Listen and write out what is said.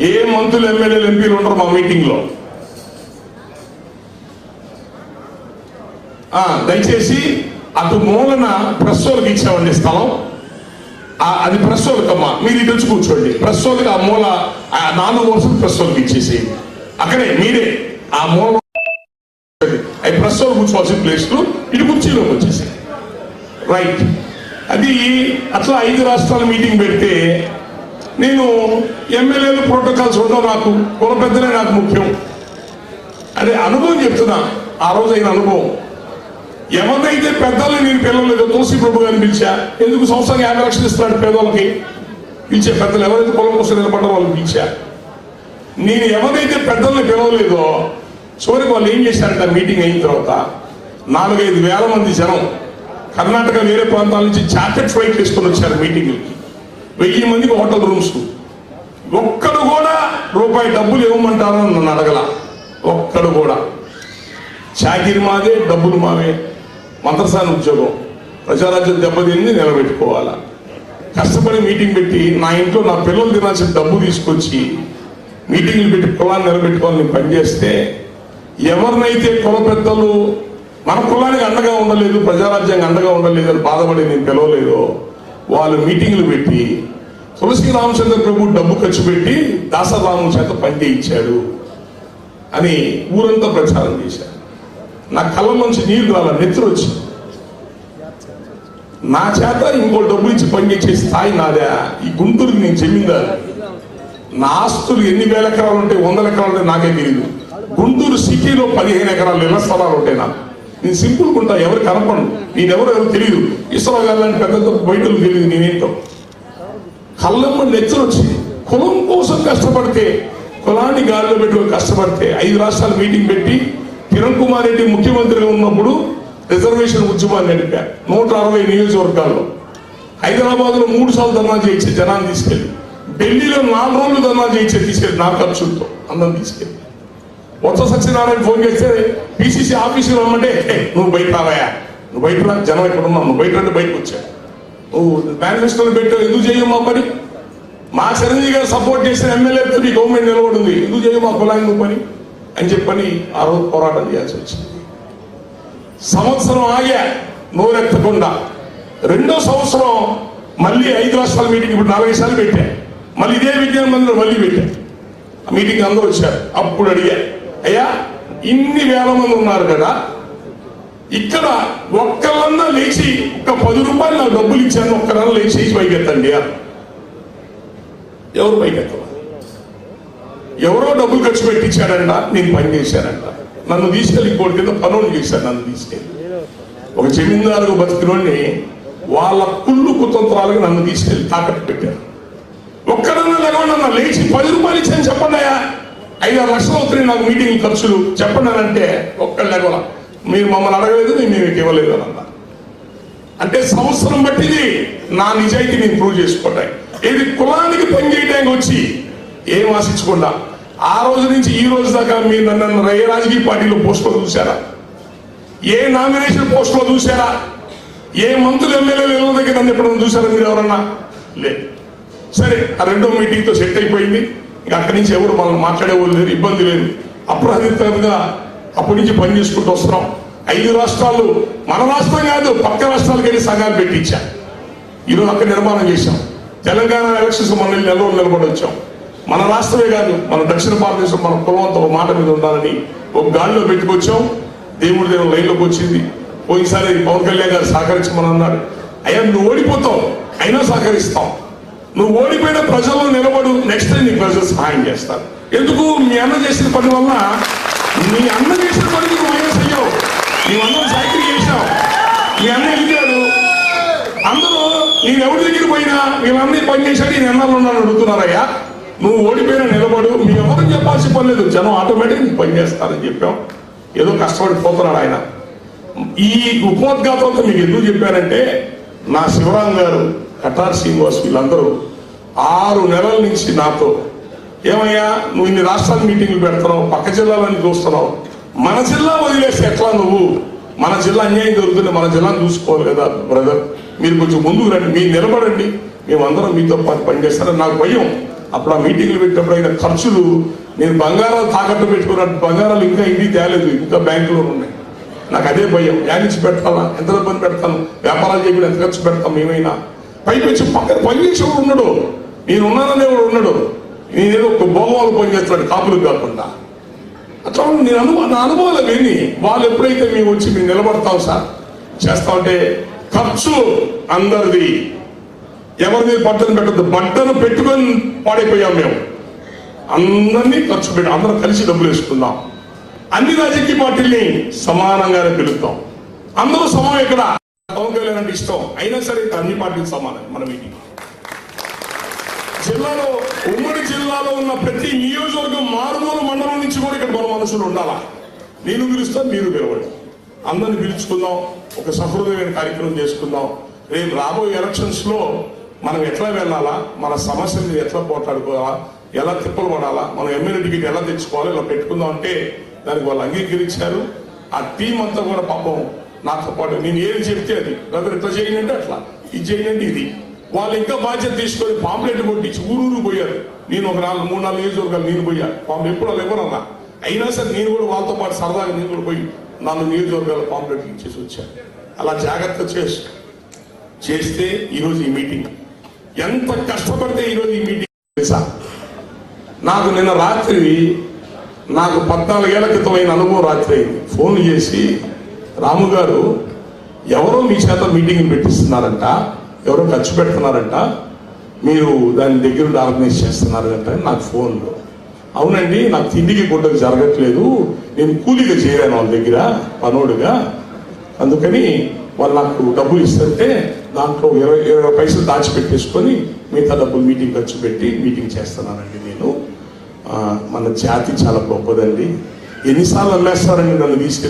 ఏ మంత్రులు ఎమ్మెల్యేలు ఎంపీలు ఉండరు మా మీటింగ్లో ఆ, దయచేసి అటు మూలన ప్రెస్ వాళ్ళకి ఇచ్చామండి స్థలం. అది ప్రెస్ వాళ్ళకమ్మా మీరు ఇటు వచ్చి కూర్చోండి. ప్రెస్ వాళ్ళకి ఆ మూల నాలుగు వరుసలు ప్రెస్ వాళ్ళకి ఇచ్చేసి. అక్కడే మీరే ఆ మూల అవి ప్రెస్ వాళ్ళు కూర్చోవాల్సిన ప్లేస్ ఇటు కుర్చీలోకి వచ్చేసి. రైట్. అది అట్లా ఐదు రాష్ట్రాల మీటింగ్ పెడితే నేను ఎమ్మెల్యేలు ప్రోటోకాల్స్ ఉండవు నాకు కుల పెద్దలే నాకు ముఖ్యం. అదే అనుభవం చెప్తున్నా. ఆ రోజైన అనుభవం. ఎవరినైతే పెద్దల్ని నేను పిలవలేదో తులసి ప్రభు గారిని పిలిచా. ఎందుకు సంవత్సరం యాభై లక్షలు ఇస్తున్నాడు పేదలకి పిలిచే పెద్దలు ఎవరైతే పొలం కోసం నిలబడ్డ వాళ్ళని పిలిచా. నేను ఎవరైతే పెద్దల్ని పిలవలేదో చివరికి వాళ్ళు ఏం చేశారంట మీటింగ్ అయిన తర్వాత నాలుగైదు వేల మంది జనం కర్ణాటక వేరే ప్రాంతాల నుంచి చార్టెడ్ ఫ్లైట్ తీసుకొని వచ్చారు మీటింగ్కి వెయ్యి మందికి హోటల్ రూమ్స్. ఒక్కడు కూడా రూపాయి డబ్బులు ఇవ్వమంటారని నన్ను అడగల. ఒక్కడు కూడా. చాకిరి మాదే డబ్బులు మావే. మంత్రసాని ఉద్యోగం. ప్రజారాజ్యం దెబ్బతిని నిలబెట్టుకోవాలా. కష్టపడి మీటింగ్ పెట్టి నా ఇంట్లో నా పిల్లలు తినాల్సిన డబ్బు తీసుకొచ్చి మీటింగ్లు పెట్టి కులాన్ని నిలబెట్టుకోవాలని నేను పనిచేస్తే ఎవరినైతే కుల పెద్దలు మన కులానికి అండగా ఉండలేదు ప్రజారాజ్యానికి అండగా ఉండలేదు అని బాధపడి నేను పిలవలేదో వాళ్ళు మీటింగ్లు పెట్టి తులసి రామచంద్ర ప్రభు డబ్బు ఖర్చు పెట్టి దాసరాము చేత పని ఇచ్చాడు అని ఊరంతా ప్రచారం చేశారు. నా కళ్ళ నుంచి నీళ్ళు రాల నెత్తురు వచ్చి. నా చేత ఇంకో డబ్బు ఇచ్చి పనిచేసే స్థాయి నాదా. ఈ గుంటూరుకి నేను జమీందారు నా ఆస్తులు ఎన్ని వేల ఎకరాలు ఉంటాయి వందల ఎకరాలు ఉంటాయి నాకే తెలియదు గుంటూరు సిటీలో పదిహేను ఎకరాలు ఇళ్ళ స్థలాలు ఉంటాయి నాకు. నేను సింపుల్ ఉంటా ఎవరు కనపడు నేను ఎవరు ఎవరు తెలియదు ఇసులో వెళ్ళాలని పెద్ద బయటలు తెలియదు నేనేంటో. కళ్ళమ్మ నెత్తురు వచ్చింది కులం కోసం కష్టపడితే కులాన్ని గాలిలో పెట్టుకొని కష్టపడితే ఐదు రాష్ట్రాలు మీటింగ్ పెట్టి కిరణ్ కుమార్ రెడ్డి ముఖ్యమంత్రిగా ఉన్నప్పుడు రిజర్వేషన్ ఉద్యమాన్ని నడిపారు. నూట అరవై నియోజకవర్గాల్లో. హైదరాబాద్లో మూడు సార్లు ధర్నా చేయించే జనాన్ని తీసుకెళ్ళి ఢిల్లీలో నాలుగు రోజులు ధర్నా చేయించే తీసుకెళ్ళి నా ఖర్చులతో అందరం తీసుకెళ్ళి. వత్స సత్యనారాయణ ఫోన్ చేస్తే పిసిసి ఆఫీసులో రమ్మంటే నువ్వు బయట రావయా నువ్వు బయట జనం ఇక్కడ ఉన్నావు నువ్వు బయట అంటే బయటకు వచ్చా. ఓ మేనిఫెస్టోలు పెట్టావు ఎందుకు చేయవు మా పని? మా చిరంజీవి గారు సపోర్ట్ చేసిన ఎమ్మెల్యేతో ఈ గవర్నమెంట్ నిలబడింది ఎందుకు చేయవు మా పని? అని చెప్పని ఆ రోజు పోరాటం చేయాల్సి వచ్చింది. సంవత్సరం ఆగా నోరెత్తకుండా. రెండో సంవత్సరం మళ్ళీ ఐదు రాష్ట్రాల మీటింగ్ ఇప్పుడు నలభై సార్లు పెట్టా. మళ్ళీ ఇదే విజ్ఞాన మందిరం మళ్ళీ పెట్టా. ఆ మీటింగ్ అందరూ వచ్చారు. అప్పుడు అడిగా అయ్యా ఇన్ని వేల మంది ఉన్నారు కదా. ఇక్కడ ఒక్కళ్ళన్నా లేచి పది రూపాయలు నాకు డబ్బులు ఇచ్చాను ఒక్కరన్నా లేచి పైకెత్తండి ఎవరు పైకెత్తవా? ఎవరో డబ్బులు ఖర్చు పెట్టించాడంట నేను పని చేశానంట. నన్ను తీసుకెళ్ళి ఇంకోటి కింద పనులు చేశాను నన్ను తీసుకెళ్ళి. ఒక జమీందారు బతికినోడిని వాళ్ళ కుళ్ళు కుతంత్రాలకు నన్ను తీసుకెళ్ళి తాకట్టు పెట్టారు. ఒక్కడన్నా లేకుండా లేచి పది రూపాయలు ఇచ్చాను చెప్పండి అయ్యా. ఐదు లక్షలు అవుతున్నాయి నాకు మీటింగ్ ఖర్చులు చెప్పండి అని అంటే ఒక్కళ్ళు లేకుండా మీరు మమ్మల్ని అడగలేదు నేను మీకు ఇవ్వలేదు అని అన్నా. అంటే సంవత్సరం బట్టిది నా నిజాయితీ నేను ప్రూవ్ చేసుకోవటాయి ఇది కులానికి పని చేయడానికి వచ్చి ఏం ఆశించకుండా ఆ రోజు నుంచి ఈ రోజు దాకా మీరు నన్ను ఏ రాజకీయ పార్టీలో పోస్టులో చూసారా ఏ నామినేషన్ పోస్టులో చూసారా ఏ మంత్రులు ఎమ్మెల్యేలు ఎవరి దగ్గర నన్ను ఎప్పుడైనా చూసారా మీరు ఎవరన్నా? లేదు. సరే ఆ రెండో మీటింగ్తో సెట్ అయిపోయింది. ఇంకా అక్కడి నుంచి ఎవరు మనం మాట్లాడేవాళ్ళు లేరు ఇబ్బంది లేదు. అప్రహరితంగా అప్పటి నుంచి పని చేసుకుంటూ వస్తున్నాం. ఐదు రాష్ట్రాలు మన రాష్ట్రం కాదు పక్క రాష్ట్రాలకి వెళ్ళి సంఘాలు పెట్టించా. ఈరోజు అక్కడ నిర్మాణం చేశాం. తెలంగాణ ఎలక్షన్స్ మన నెల నిలబడి వచ్చాం మన రాష్ట్రమే కాదు మన దక్షిణ భారతదేశం మన కులవంత ఒక మాట మీద ఉండాలని ఒక గాలిలో పెట్టుకొచ్చాం. దేవుడి దేవుడు లైన్లోకి వచ్చింది. పోయినసారి పవన్ కళ్యాణ్ గారు సహకరించమని అన్నాడు అయ్యా నువ్వు ఓడిపోతావు. అయినా సహకరిస్తాం. నువ్వు ఓడిపోయిన ప్రజల్లో నిలబడు. నెక్స్ట్ టైం నీకు ప్రజలు సహాయం చేస్తారు. ఎందుకు? మీ అన్న చేసిన పని వల్ల మీ అన్న చేసిన పని నువ్వు మైనస్ అయ్యావు. నీవందరూ సైకిల్ మీ అన్న ఇచ్చాడు అందరూ నేను ఎవరి దగ్గర పోయినా వీళ్ళన్నీ పనిచేశాడు నేను ఎన్నాళ్ళు ఉన్నాను అడుగుతున్నారయ్యా. నువ్వు ఓడిపోయినా నిలబడు మీ ఎవరు చెప్పాల్సి పని లేదు. జనం ఆటోమేటిక్ నీకు పని చేస్తారని చెప్పాం. ఏదో కష్టపడి పోతున్నాడు ఆయన. ఈ ఉపోద్ఘాతంతో మీకు ఎందుకు చెప్పానంటే నా శివరాం గారు కటార్ శ్రీనివాస్ వీళ్ళందరూ ఆరు నెలల నుంచి నాతో ఏమయ్యా నువ్వు ఇన్ని రాష్ట్రాల మీటింగ్లు పెడుతున్నావు పక్క జిల్లాలని చూస్తున్నావు. మన జిల్లా వదిలేసి ఎట్లా నువ్వు? మన జిల్లా అన్యాయం జరుగుతుంది మన జిల్లాను చూసుకోవాలి కదా బ్రదర్ మీరు కొంచెం ముందుకు రండి మీరు నిలబడండి. మేమందరం మీతో పాటు పనిచేస్తారని నాకు భయం. అప్పుడు ఆ మీటింగ్లు పెట్టినప్పుడు అయిన ఖర్చులు నేను బంగారాలు తాకట్టు పెట్టుకున్నట్టు బంగారాలు ఇంకా ఇంటికి తేలేదు ఇంకా బ్యాంకులో ఉన్నాయి. నాకు అదే భయం. యాడ్ పెట్టాలా ఎంత డబ్బుని పెడతాను? వ్యాపారాలు చేయకుండా ఎంత ఖర్చు పెడతాం ఏమైనా పైకి వచ్చి పక్కన పనిచేసేవాడు ఉన్నాడు. నేను ఉన్నాననే వాడు ఉన్నాడు. నేనేదో ఒక భోగవాళ్ళు పని చేస్తున్నాడు కాకుండా. అట్లా నేను అనుభవ నా అనుభవాలు విని వాళ్ళు ఎప్పుడైతే మేము వచ్చి మేము నిలబడతాం సార్ చేస్తా ఉంటే ఖర్చు అందరిది. ఎవరిది బట్టను పెట్టద్దు. బట్టను పెట్టుకొని పాడైపోయాం మేము. అందరినీ ఖర్చు పెట్టి అందరం కలిసి డబ్బులు వేసుకుందాం. అన్ని రాజకీయ పార్టీల్ని సమానంగానే పిలుస్తాం అందరూ సమానం ఇక్కడ. పవన్ కళ్యాణ్ అంటే ఇష్టం. అయినా సరే అన్ని పార్టీలు సమానం మనం జిల్లాలో ఉమ్మడి జిల్లాలో ఉన్న ప్రతి నియోజకవర్గం మండలం కూడా ఇక్కడ మన మనుషులు ఉండాలా? నేను పిలుస్తాను మీరు పిలవండి. అందరిని పిలుచుకుందాం ఒక సహృదయమైన కార్యక్రమం చేసుకుందాం. రేపు రాబోయే ఎలక్షన్స్లో మనం ఎట్లా వెళ్ళాలా? మన సమస్యల ఎట్లా పోట్లాడుకోవాలా? ఎలా తిప్పలు పడాలా? మనం ఎమ్మెల్యే టికెట్ ఎలా తెచ్చుకోవాలి? ఇలా పెట్టుకుందాం అంటే దానికి వాళ్ళు అంగీకరించారు. ఆ టీం అంతా కూడా పాపం నాతో పాటు నేను ఏది చెప్తే అది. బ్రదర్ ఇట్లా చేయండి అంటే అట్లా. ఇది చేయండి ఇది. వాళ్ళు ఇంకా బాధ్యత తీసుకొని పాంప్లెట్ కొట్టించి ఊరూరు పోయారు. నేను ఒక నాలుగు మూడు నాలుగు నియోజకవర్గాలు నేను పోయా. పాంప్లెట్ ఎప్పుడు వాళ్ళు ఎవరన్నా అయినా సరే నేను కూడా వాళ్ళతో పాటు సరదాగా నేను కూడా పోయి నాలుగు నియోజకవర్గాల పాంప్లెట్ ఇచ్చేసి వచ్చాను అలా జాగ్రత్త చేసి. చేస్తే ఈరోజు ఈ మీటింగ్. ఎంత కష్టపడితే ఈరోజు ఈ మీటింగ్ తెలుసా? నాకు నిన్న రాత్రి నాకు పద్నాలుగేళ్ళ క్రితమైన అనుభవం రాత్రి అయింది. ఫోన్ చేసి రాము గారు ఎవరో మీ చేత మీటింగ్ పెట్టిస్తున్నారంట. ఎవరో ఖర్చు పెడుతున్నారంట. మీరు దాని దగ్గర ఆర్గనైజ్ చేస్తున్నారంట నాకు ఫోన్లో. అవునండి నాకు తిండికి గుడ్డకు జరగట్లేదు. నేను కూలీగా చేరాను వాళ్ళ దగ్గర పనోడుగా. అందుకని వాళ్ళు నాకు డబ్బులు ఇస్తుంటే దాంట్లో ఇరవై ఇరవై పైసలు దాచిపెట్టేసుకొని మిగతా డబ్బులు మీటింగ్ ఖర్చు పెట్టి మీటింగ్ చేస్తున్నానండి నేను. మన జాతి చాలా గొప్పదండి. ఎన్నిసార్లు అమ్మేస్తారండి నన్ను తీసుకెళ్ళి?